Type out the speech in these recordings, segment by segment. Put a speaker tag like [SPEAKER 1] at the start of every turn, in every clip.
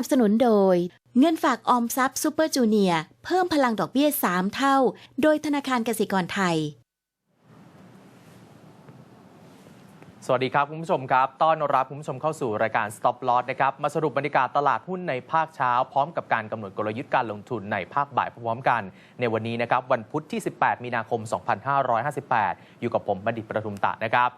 [SPEAKER 1] นับสนุนโดย เงินฝากออมทรัพย์ซูเปอร์จูเนียร์เพิ่มพลังดอกเบี้ย 3 เท่า โดยธนาคารกสิกรไทย
[SPEAKER 2] สวัสดีครับ คุณผู้ชมครับ ต้อนรับคุณผู้ชมเข้าสู่รายการ Stop Loss นะครับ มาสรุปบรรยากาศตลาดหุ้นในภาคเช้า พร้อมกับการกำหนดกลยุทธ์การลงทุนในภาคบ่ายพร้อมกัน ในวันนี้นะครับวันพุธที่ 18 มีนาคม 2558 อยู่กับผมบัณฑิตประทุมตะนะครับ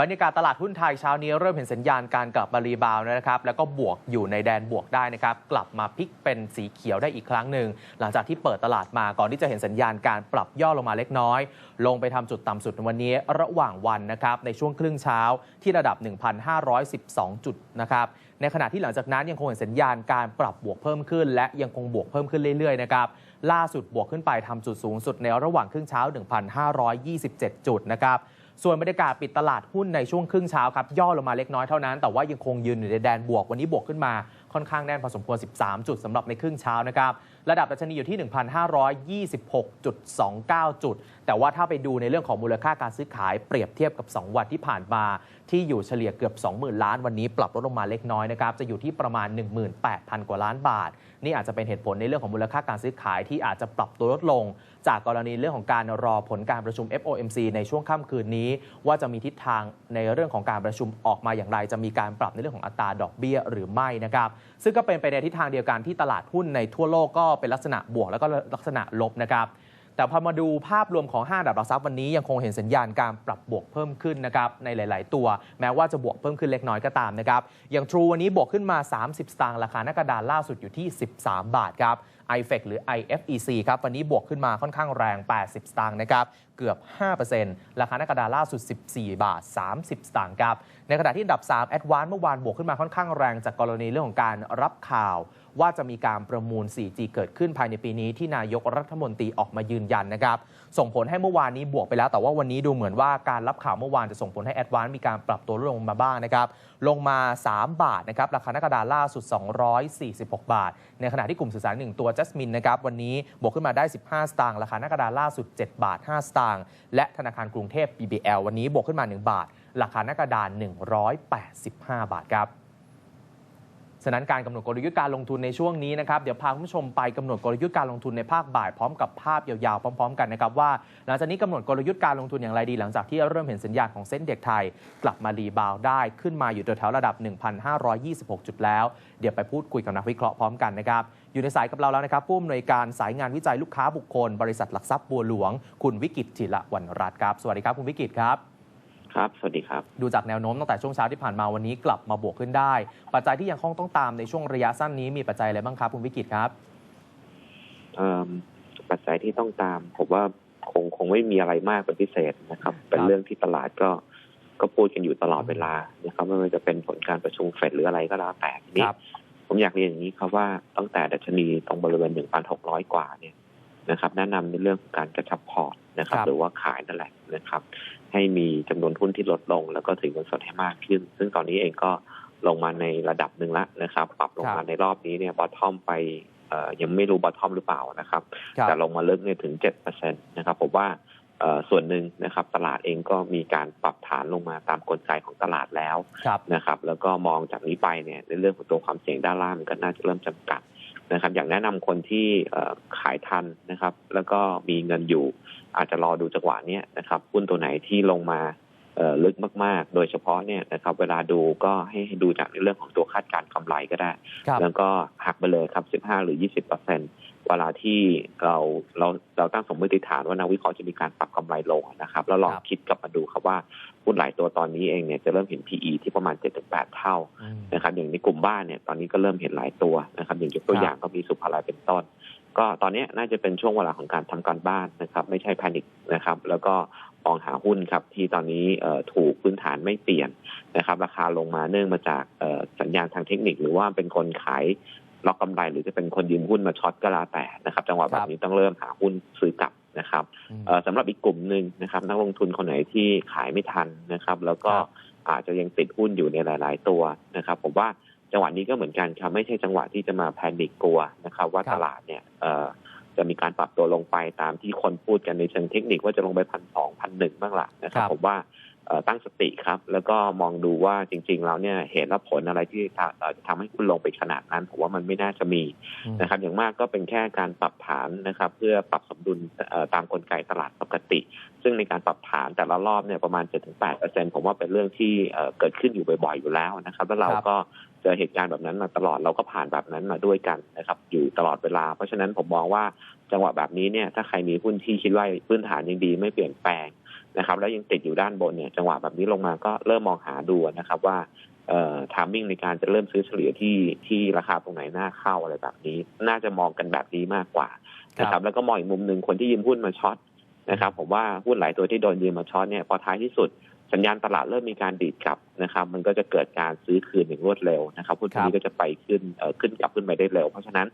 [SPEAKER 2] บรรยากาศตลาดหุ้นไทยเช้านี้เริ่มเห็นสัญญาณการกลับมารีบาวนะครับ แล้วก็บวกอยู่ในแดนบวกได้นะครับ กลับมาพลิกเป็นสีเขียวได้อีกครั้งหนึ่ง หลังจากที่เปิดตลาดมาก่อนที่จะเห็นสัญญาณการปรับย่อลงมาเล็กน้อย ลงไปทำจุดต่ำสุดในวันนี้ระหว่างวันนะครับในช่วงครึ่งเช้าที่ระดับ 1,512 จุดนะครับในขณะที่หลังจากนั้นยังคงเห็นสัญญาณการปรับบวกเพิ่มขึ้น และยังคงบวกเพิ่มขึ้นเรื่อยๆนะครับล่าสุดบวกขึ้นไปทำจุดสูงสุดในระหว่างครึ่งเช้า 1,527 จุดนะครับ ส่วนบรรยากาศปิดตลาดหุ้นในช่วงครึ่งเช้าครับย่อลงมาเล็กน้อยเท่านั้น แต่ว่ายังคงยืนอยู่ในแดนบวกวันนี้บวกขึ้นมาค่อนข้างแน่นพอสมควร 13 จุดสำหรับในครึ่งเช้านะครับ ระดับดัชนีอยู่ที่ 1,526.29 จุด แต่ว่าถ้าไปดูในเรื่องของมูลค่าการซื้อขายเปรียบเทียบกับ 2 วันที่ผ่านมา ที่อยู่เฉลี่ยเกือบ 20,000 ล้าน วันนี้ปรับลดลงมาเล็กน้อยนะครับ จะอยู่ที่ประมาณ 18,000 กว่าล้านบาท นี่อาจจะเป็นเหตุผลในเรื่องของมูลค่าการซื้อขายที่อาจจะปรับตัวลดลง จากกรณีเรื่องของการรอผลการประชุม FOMC ในช่วงค่ำคืนนี้ว่าจะมีทิศทางในเรื่องของการประชุมออกมาอย่างไร จะมีการปรับในเรื่องของอัตราดอกเบี้ยหรือไม่นะครับ ซึ่งก็เป็นไปในทิศทางเดียวกันที่ตลาดหุ้นในทั่วโลกก็เป็นลักษณะบวกแล้วก็ลักษณะลบนะครับแต่พอมาดูภาพรวมของห้าดับหลักทรัพย์วันนี้ยังคงเห็นสัญญาณการปรับบวกเพิ่มขึ้นนะครับในหลาย ๆ ตัว แม้ว่าจะบวกเพิ่มขึ้นเล็กน้อยก็ตามนะครับอย่าง True วันนี้บวกขึ้นมา 30 สตางค์ราคาหน้ากระดานล่าสุดอยู่ที่ 13 บาทครับ IFEC หรือ IFEC ครับวันนี้บวกขึ้นมาค่อนข้างแรง 80 สตางค์นะครับเกือบ 5%ราคาหน้ากระดานล่าสุด 14 บาท 30 สตางค์ครับในขณะที่อันดับ 3 Advance เมื่อวานบวกขึ้นมาค่อนข้างแรงจากกรณีเรื่องของการรับข่าวว่าจะมีการประมูล 4G เกิดขึ้นภายในปีนี้ที่นายกรัฐมนตรีออกมายืนยันนะครับ ส่งผลให้เมื่อวานนี้บวกไปแล้ว แต่ว่าวันนี้ดูเหมือนว่าการรับข่าวเมื่อวานจะส่งผลให้แอดวานมีการปรับตัวลงมาบ้างนะครับลงมา 3 บาทนะครับราคาหน้ากระดานล่าสุด 246 บาท ในขณะที่กลุ่มสื่อสารหนึ่งตัวจัสมินนะครับวันนี้บวกขึ้นมาได้ 15 สตางค์ราคาหน้ากระดานล่าสุด 7 บาท 5 สตางค์และธนาคารกรุงเทพ BBL วันนี้บวกขึ้นมา 1 บาท ราคาหน้ากระดาน 185 บาทครับ ฉะนั้นการกำหนดกลยุทธ์การลงทุนในช่วงนี้นะครับเดี๋ยวพาคุณผู้ชมไปกำหนดกลยุทธ์การลงทุนในภาคบ่ายพร้อมกับภาพยาวๆพร้อม ๆ กันนะครับว่า หลังจากนี้กำหนดกลยุทธ์การลงทุนอย่างไรดี หลังจากที่เริ่มเห็นสัญญาณของเส้นเด็กไทย กลับมารีบาวได้ขึ้นมาอยู่แถวระดับ 1,526 จุดแล้ว เดี๋ยวไปพูดคุยกับนักวิเคราะห์พร้อมกันนะครับอยู่ในสายกับเราแล้วนะครับผู้อำนวยการสายงานวิจัยลูกค้าบุคคล บริษัทหลักทรัพย์บัวหลวง คุณวิกิตจิระวรรณรัตน์ครับสวัสดีครับคุณวิกิตครับ
[SPEAKER 3] ครับ สวัสดีครับ
[SPEAKER 2] ดูจากแนวโน้มตั้งแต่ช่วงเช้าที่ผ่านมาวันนี้กลับมาบวกขึ้นได้ ปัจจัยที่ยังคงต้องตามในช่วงระยะสั้นนี้มีปัจจัยอะไรบ้างครับคุณวิกิตครับ
[SPEAKER 3] เอิ่มปัจจัยที่ต้องตามผมว่าคงคงไม่มีอะไรมากเป็นพิเศษนะครับ เป็นเรื่องที่ตลาดก็ก็พูดกันอยู่ตลอดเวลานะครับไม่ว่าจะเป็นผลการประชุมเฟดหรืออะไรก็แล้วแต่ทีนี้
[SPEAKER 2] ครับ
[SPEAKER 3] ผมอยากเรียนอย่างนี้ครับว่าตั้งแต่ดัชนีตรงบริเวณ1,600กว่าเนี่ย นะครับ แนะนำในเรื่องของการกระชับพอร์ตนะครับ
[SPEAKER 2] ครับ
[SPEAKER 3] หรือว่าขายนั่นแหละนะครับ ให้มีจำนวนหุ้นที่ลดลง แล้วก็ถือเงินสดให้มากขึ้น ซึ่งตอนนี้เองก็ลงมาในระดับหนึ่งแล้วนะครับ ปรับลงมาในรอบนี้เนี่ยบอททอมไปเอ่อยังไม่รู้บอททอมหรือเปล่านะครับ
[SPEAKER 2] ครับ
[SPEAKER 3] แต่ลงมาลึกเนี่ยถึง7%นะครับผมว่าเอ่อส่วนหนึ่งนะครับ ตลาดเองก็มีการปรับฐานลงมาตามกลไกของตลาดแล้ว
[SPEAKER 2] ครับ
[SPEAKER 3] นะครับ แล้วก็มองจากนี้ไปเนี่ยในเรื่องของตัวความเสี่ยงด้านล่างมันก็น่าจะเริ่มจำกัด นะครับ อย่างแนะนำคนที่เอ่อขายทันนะครับ แล้วก็มีเงินอยู่ อาจจะรอดูจังหวะเนี้ยนะครับหุ้นตัวไหนที่ลงมาเอ่อลึกมาก ๆ โดยเฉพาะเนี่ยนะครับ เวลาดูก็ให้ให้ดูจากในเรื่องของตัวคาดการณ์กำไรก็ได้
[SPEAKER 2] ครับ
[SPEAKER 3] แล้วก็หักไปเลยครับ 15 หรือ 20เปอร์เซ็นเวลาที่เราเราเราตั้งสมมติฐานว่านักวิเคราะห์จะมีการปรับกำไรลงนะครับ แล้วลอง
[SPEAKER 2] ครับ
[SPEAKER 3] คิดกลับมาดูครับว่า หุ้นหลายตัวตอนนี้เองเนี่ยจะเริ่มเห็น PE ที่ประมาณ 7-8 เท่า
[SPEAKER 2] อืม
[SPEAKER 3] นะครับอย่างในกลุ่มบ้านเนี่ยตอนนี้ก็เริ่มเห็นหลายตัวนะครับอย่างยกตัว
[SPEAKER 2] ครับ
[SPEAKER 3] อย่างก็มีสุภาลัยเป็นต้น ก็ตอนนี้น่าจะเป็นช่วงเวลาของการทำการบ้านนะครับ ไม่ใช่แพนิคนะครับ แล้วก็มองหาหุ้นครับที่ตอนนี้เอ่อถูกพื้นฐานไม่เปลี่ยนนะครับ ราคาลงมาเนื่องมาจากเอ่อสัญญาณทางเทคนิค หรือว่าเป็นคนขายล็อกกำไรหรือจะเป็นคนยืมหุ้นมาช็อตก็แล้วแต่นะครับ จังหวะ
[SPEAKER 2] ค
[SPEAKER 3] แบ
[SPEAKER 2] รั
[SPEAKER 3] บบนี้ต้องเริ่มหาหุ้นซื้อกลับ นะครับ
[SPEAKER 2] อืม
[SPEAKER 3] เอ่อสำหรับอีกกลุ่มหนึ่งนะครับ นักลงทุนคนไหนที่ขายไม่ทันนะครับ แล้วก็
[SPEAKER 2] ครับ
[SPEAKER 3] อาจจะยังติดหุ้นอยู่ในหลาย ๆ ตัวนะครับ ผมว่าจังหวะนี้ก็เหมือนกันครับไม่ใช่จังหวะที่จะมาแพนิคกลัวนะครับ ว่า
[SPEAKER 2] ครับ
[SPEAKER 3] ตลาดเนี่ยเอ่อจะมีการปรับตัวลงไปตามที่คนพูดกันในเชิงเทคนิคว่าจะลงไปพันสองพันหนึ่งบ้างละนะครับ
[SPEAKER 2] ครับ
[SPEAKER 3] ผมว่าเอ่อ ตั้งสติครับ แล้วก็มองดูว่าจริง ๆ แล้วเนี่ยเหตุและผลอะไรที่ทำเอ่อจะทำให้คุณลงไปขนาดนั้นผมว่ามันไม่น่าจะมี
[SPEAKER 2] อืม
[SPEAKER 3] นะครับ อย่างมากก็เป็นแค่การปรับฐานนะครับ เพื่อปรับสมดุลเอ่อตามกลไกตลาดปกติ ซึ่งในการปรับฐานแต่ละรอบเนี่ยประมาณ 7-8%ผมว่าเป็นเรื่องที่เอ่อเกิดขึ้นอยู่บ่อยๆอยู่แล้วนะครับแล้วเรา
[SPEAKER 2] ครับ
[SPEAKER 3] ก็เจอเหตุการณ์แบบนั้นมาตลอดเราก็ผ่านแบบนั้นมาด้วยกันนะครับอยู่ตลอดเวลา เพราะฉะนั้นผมมองว่าจังหวะแบบนี้เนี่ยถ้าใครมีหุ้นที่คิดว่าพื้นฐานยังดีไม่เปลี่ยนแปลง นะครับ แล้วยังติดอยู่ด้านบนเนี่ยจังหวะแบบนี้ลงมาก็เริ่มมองหาดูนะครับว่าเอ่อทามมิ่งในการจะเริ่มซื้อเฉลี่ยที่ที่ราคาตรงไหนน่าเข้าอะไรแบบนี้ น่าจะมองกันแบบนี้มากกว่านะครับ แล้วก็มองอีกมุมหนึ่งคนที่ยืมหุ้นมาช็อตนะครับ ผมว่าหุ้นหลายตัวที่โดนยืมมาช็อตเนี่ยพอท้ายที่สุดสัญญาณตลาดเริ่มมีการดีดกลับนะครับ มันก็จะเกิดการซื้อคืนอย่างรวดเร็วนะครับหุ้นพวกนี้ก็จะไปขึ้นเอ่อขึ้นกลับขึ้นไปได้เร็ว เพราะฉะนั้น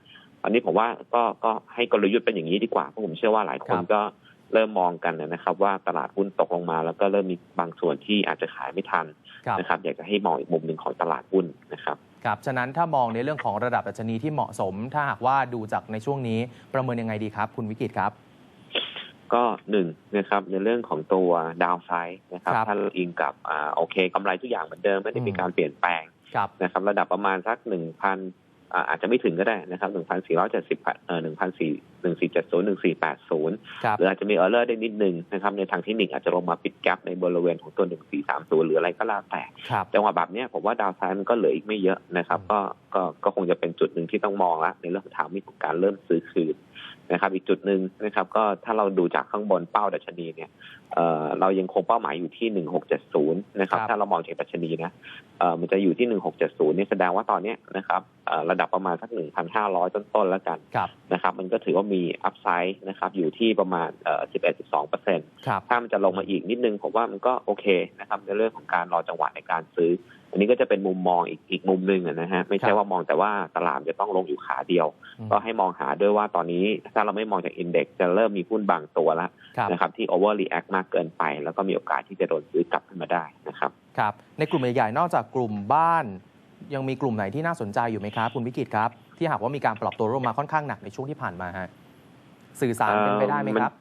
[SPEAKER 3] ตอนนี้ผมว่าก็ก็ให้กลยุทธ์เป็นอย่างนี้ดีกว่าเพราะผมเชื่อว่าหลายคน
[SPEAKER 2] ครับ
[SPEAKER 3] ก็ เริ่มมองกันนะครับ ว่าตลาดหุ้นตกลงมา แล้วก็เริ่มมีบางส่วนที่อาจจะขายไม่ทัน
[SPEAKER 2] ครับ
[SPEAKER 3] นะครับ อยากจะให้มองอีกมุมหนึ่งของตลาดหุ้นนะครับ
[SPEAKER 2] ครับฉะนั้นถ้ามองในเรื่องของระดับดัชนีที่เหมาะสม ถ้าหากว่าดูจากในช่วงนี้ประเมินยังไงดีครับ คุณวิกิตครับ
[SPEAKER 3] ก็หนึ่งนะครับในเรื่องของตัวดาวไซด์นะครับ
[SPEAKER 2] ครับ
[SPEAKER 3] ถ้าเราอิงกับอ่าโอเคกำไรทุกอย่างเหมือนเดิมไม่ได้มี
[SPEAKER 2] อืม
[SPEAKER 3] การเปลี่ยนแปลง
[SPEAKER 2] ครับ
[SPEAKER 3] นะครับระดับประมาณสักหนึ่งพัน อาจจะไม่ถึงก็ได้นะครับหนึ่งพันสี่ร้อยเจ็ดสิบเอ่อหนึ่งพันสี่หนึ่งสี่เจ็ดศูนย์หนึ่งสี่แปดศูนย์
[SPEAKER 2] ครับ
[SPEAKER 3] หรืออาจจะมีเออร์เลอร์ได้นิดนึงนะครับในทางเทคนิคอาจจะลงมาปิดแกลบในบริเวณของตัวหนึ่งสี่สามศูนย์หรืออะไรก็แล้วแต่
[SPEAKER 2] ครับ
[SPEAKER 3] จังหวะแบบเนี้ยผมว่าดาวไซด์มันก็เหลืออีกไม่เยอะนะครับ
[SPEAKER 2] อืม
[SPEAKER 3] ก็ก็ก็คงจะเป็นจุดหนึ่งที่ต้องมองละในเรื่องของทางมิของการเริ่มซื้อคืนนะครับ อีกจุดหนึ่งนะครับ ก็ถ้าเราดูจากข้างบนเป้าดัชนีเนี่ยเอ่อเรายังคงเป้าหมายอยู่ที่หนึ่งหกเจ็ดศูนย์นะครับ
[SPEAKER 2] ครับ
[SPEAKER 3] ถ้าเรามองจากดัชนีนะเอ่อมันจะอยู่ที่หนึ่งหกเจ็ดศูนย์นี่แสดงว่าตอนเนี้ยนะครับเอ่อ ระดับประมาณสักหนึ่งพันห้าร้อยต้นๆแล้วกัน
[SPEAKER 2] ครับ
[SPEAKER 3] นะครับมันก็ถือว่ามีอัพไซด์นะครับอยู่ที่ประมาณเอ่อสิบเอ็ดสิบสองเปอร์เซ็นต์
[SPEAKER 2] ครับ
[SPEAKER 3] ถ้ามันจะลงมาอีกนิดนึง ผมว่ามันก็โอเคนะครับในเรื่องของการรอจังหวะในการซื้อ อันนี้ก็จะเป็นมุมมองอีกอีกมุมหนึ่งอะนะฮะไม่
[SPEAKER 2] ค
[SPEAKER 3] ใช่
[SPEAKER 2] รับ
[SPEAKER 3] ว่ามองแต่ว่าตลาดจะต้องลงอยู่ขาเดียว
[SPEAKER 2] อืม
[SPEAKER 3] ก็ให้มองหาด้วยว่าตอนนี้ถ้าเราไม่มองจากอินเด็กซ์จะเริ่มมีหุ้นบางตัวแล้ว
[SPEAKER 2] ครับ
[SPEAKER 3] นะครับที่โอเวอร์รีแอคมากเกินไป แล้วก็มีโอกาสที่จะโดนซื้อกลับขึ้นมาได้นะครับ
[SPEAKER 2] ครับในกลุ่มใหญ่ๆนอกจากกลุ่มบ้าน ยังมีกลุ่มไหนที่น่าสนใจอยู่ไหมครับ คุณวิกิตครับ ที่หากว่ามีการปรับตัวลงมาค่อนข้างหนักในช่วงที่ผ่านมาฮะสื่อสารเป็นไปได้ไหมครับ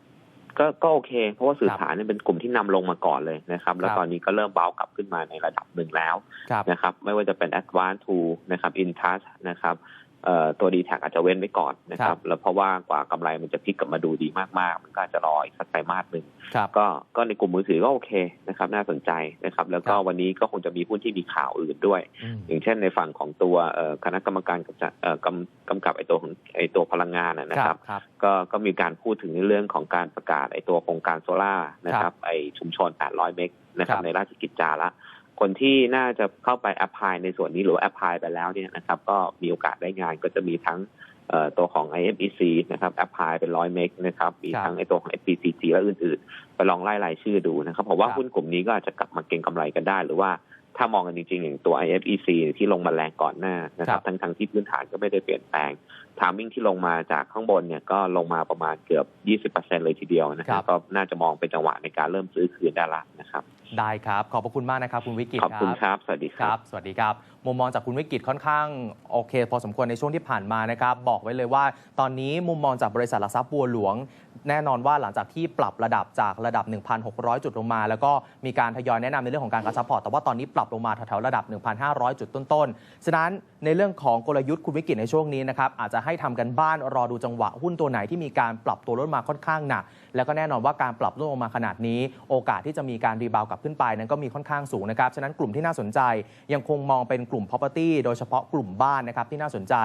[SPEAKER 3] ก็ก็โอเค เพราะว่าสื่อสารเนี่ยเป็นกลุ่มที่นำลงมาก่อนเลยนะครับ แล้ว
[SPEAKER 2] ครับ
[SPEAKER 3] ตอนนี้ก็เริ่มเบากลับขึ้นมาในระดับหนึ่งแล้ว
[SPEAKER 2] ครับ
[SPEAKER 3] นะครับ ไม่ว่าจะเป็น Advanced to นะครับ Intouch นะครับเอ่อ ตัว d t แทอาจจะเว้นไว้ก่อนนะค
[SPEAKER 2] ครั
[SPEAKER 3] รับบแล้วเพราะว่ากว่ากำไรมันจะพลิกกลับมาดูดีมากๆ มันก็อาจจะรออีกสักไตรมาสหนึ่ง
[SPEAKER 2] ครับ
[SPEAKER 3] ก็ก็ในกลุ่มมือถือก็โอเคนะครับ น่าสนใจนะครับ แล้วก็
[SPEAKER 2] ครับ
[SPEAKER 3] วันนี้ก็คงจะมีหุ้นที่มีข่าวอื่นด้วย
[SPEAKER 2] อืม
[SPEAKER 3] อย่างเช่นในฝั่งของตัวเอ่อคณะกรรมการกำจัดเอ่อกำกำกับไอตัวของไอตัวพลังงานนะนะ
[SPEAKER 2] ค
[SPEAKER 3] ค
[SPEAKER 2] รั
[SPEAKER 3] รั
[SPEAKER 2] บบครับ
[SPEAKER 3] ก็ก็มีการพูดถึงในเรื่องของการประกาศไอตัวโครงการโซล่าร์นะครับไอชุมชน 800 เมกนะครับ
[SPEAKER 2] ครับ
[SPEAKER 3] ในราชกิจจาละ คนที่น่าจะเข้าไปแอพพลายในส่วนนี้หรือแอพพลายไปแล้วเนี่ยนะครับ ก็มีโอกาสได้งานก็จะมีทั้งเอ่อตัวของ IFEC นะครับแอพพลายเป็น100เมกนะครับ มี
[SPEAKER 2] ครับ
[SPEAKER 3] ทั้งไอตัวของ FPCG และอื่นๆ ไปลองไล่รายชื่อดูนะครับผมว่า
[SPEAKER 2] ครับ
[SPEAKER 3] หุ้นกลุ่มนี้ก็อาจจะกลับมาเก็งกำไรกันได้ หรือว่า ถ้ามองกันจริงๆอย่างตัว IFEC ที่ลงมาแรงก่อนหน้านะครับทั้งทางๆที่พื้นฐานก็ไม่ได้เปลี่ยนแปลงทามมิ่งที่ลงมาจากข้างบนเนี่ยก็ลงมาประมาณเกือบ 20%เลยทีเดียวนะค
[SPEAKER 2] ครั
[SPEAKER 3] รับบก็น่าจะมองเป็นจังหวะในการเริ่มซื้อคืนได้ละนะครับ
[SPEAKER 2] ได้ครับ ขอบพระคุณมากนะครับคุณวิกิต
[SPEAKER 3] ขอบคุณ
[SPEAKER 2] ครับ
[SPEAKER 3] ครับสวัสดีค
[SPEAKER 2] ค
[SPEAKER 3] รั
[SPEAKER 2] รับบสวัสดีครับ มุมมองจากคุณวิกิตค่อนข้างโอเค พอสมควรในช่วงที่ผ่านมานะครับ บอกไว้เลยว่า ตอนนี้มุมมองจากบริษัทหลักทรัพย์บัวหลวง แน่นอนว่าหลังจากที่ปรับระดับจากระดับ 1,600 จุดลงมา แล้วก็มีการทยอยแนะนำในเรื่องของการกระชับพอร์ตแต่ว่าตอนนี้ปรับลงมาแถวๆระดับ 1,500 จุดต้นๆฉะนั้นในเรื่องของกลยุทธ์คุณวิกิตในช่วงนี้นะครับอาจจะให้ทำกันบ้านรอดูจังหวะหุ้นตัวไหนที่มีการปรับตัวลดมาค่อนข้างหนักแล้วก็แน่นอนว่าการปรับลดลงมาขนาดนี้ โอกาสที่จะมีการรีบาวกลับขึ้นไปนั้นก็มีค่อนข้างสูงนะครับฉะนั้นกลุ่มที่น่าสนใจยังคงมองเป็นกลุ่ม property โดยเฉพาะกลุ่มบ้านนะครับที่น่าสนใจ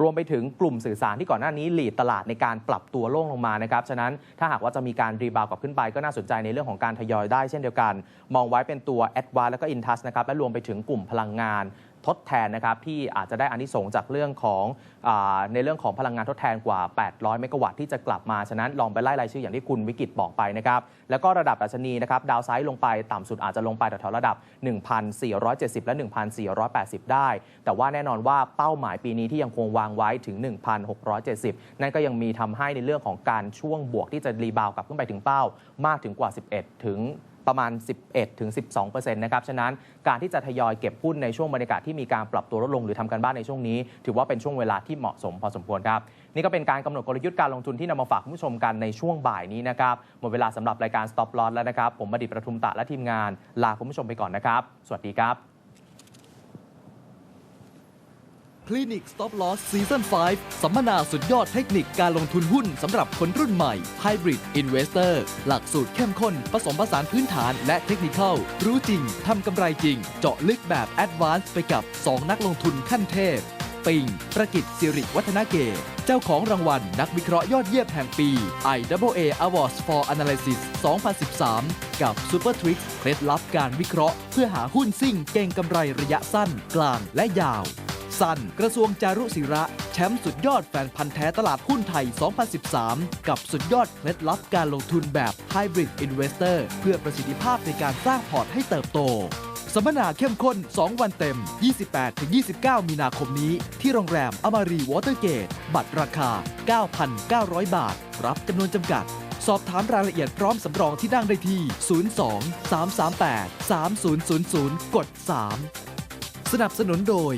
[SPEAKER 2] รวมไปถึงกลุ่มสื่อสารที่ก่อนหน้านี้หลีดตลาดในการปรับตัวลงลงมานะครับฉะนั้นถ้าหากว่าจะมีการรีบาวกลับขึ้นไป ก็น่าสนใจในเรื่องของการทยอยได้เช่นเดียวกัน มองไว้เป็นตัวแอดวานแล้วก็อินทัสนะครับและรวมไปถึงกลุ่มพลังงาน ทดแทนนะครับที่อาจจะได้อานิสงส์จากเรื่องของอในเรื่องของพลังงานทดแทนกว่า 800 เมกะวัตต์ที่จะกลับมา ฉะนั้นลองไปไล่รายชื่ออย่างที่คุณวิกิตบอกไปนะครับ แล้วก็ระดับดัชนีนะครับดาวไซด์ลงไปต่ำสุดอาจจะลงไปแถวๆระดับ 1,470 และ 1,480 ได้ แต่ว่าแน่นอนว่าเป้าหมายปีนี้ที่ยังคงวางไว้ถึง 1,670 นั่นก็ยังมีทำให้ในเรื่องของการช่วงบวกที่จะรีบาวกลับขึ้นไปถึงเป้ามากถึงกว่า 11 ถึง ประมาณ 11-12%นะครับ ฉะนั้นการที่จะทยอยเก็บหุ้นในช่วงบรรยากาศที่มีการปรับตัวลดลง หรือทำการบ้านในช่วงนี้ ถือว่าเป็นช่วงเวลาที่เหมาะสมพอสมควรครับ นี่ก็เป็นการกำหนดกลยุทธ์การลงทุนที่นำมาฝากคุณผู้ชมกันในช่วงบ่ายนี้นะครับ หมดเวลาสำหรับรายการ Stop Loss แล้วนะครับ ผมบดิตประทุมตะและทีมงานลาคุณผู้ชมไปก่อนนะครับ สวัสดีครับ
[SPEAKER 4] คลินิก Stop Loss Season 5 สัมมนาสุดยอดเทคนิคการลงทุนหุ้นสำหรับคนรุ่นใหม่ Hybrid Investor หลักสูตรเข้มข้น ผสมผสานพื้นฐานและเทคนิคอลรู้จริง ทำกำไรจริง เจาะลึกแบบ Advanced ไปกับ 2 นักลงทุนขั้นเทพ ปิง ประกิตสิริวัฒนาเกตเจ้าของรางวัลนักวิเคราะห์ยอดเยี่ยมแห่งปี IAA Awards for Analysis 2013 กับ Super Tricks เคล็ดลับการวิเคราะห์ เพื่อหาหุ้นซิ่งเก่งกำไรระยะสั้น กลางและยาว สันกระทรวงจารุศิระ แชมป์สุดยอดแฟนพันธ์แท้ตลาดหุ้นไทย 2013 กับสุดยอดเคล็ดลับการลงทุนแบบ Hybrid Investor เพื่อประสิทธิภาพในการสร้างพอร์ตให้เติบโตสัมมนาเข้มข้น 2 วันเต็ม 28-29 มีนาคมนี้ ที่โรงแรมอมารีวอเตอร์เกต บัตรราคา 9,900 บาท รับจำนวนจำกัด สอบถามรายละเอียดพร้อมสำรองที่นั่งได้ที่ 02 338 3000 กด 3 สนับสนุนโดย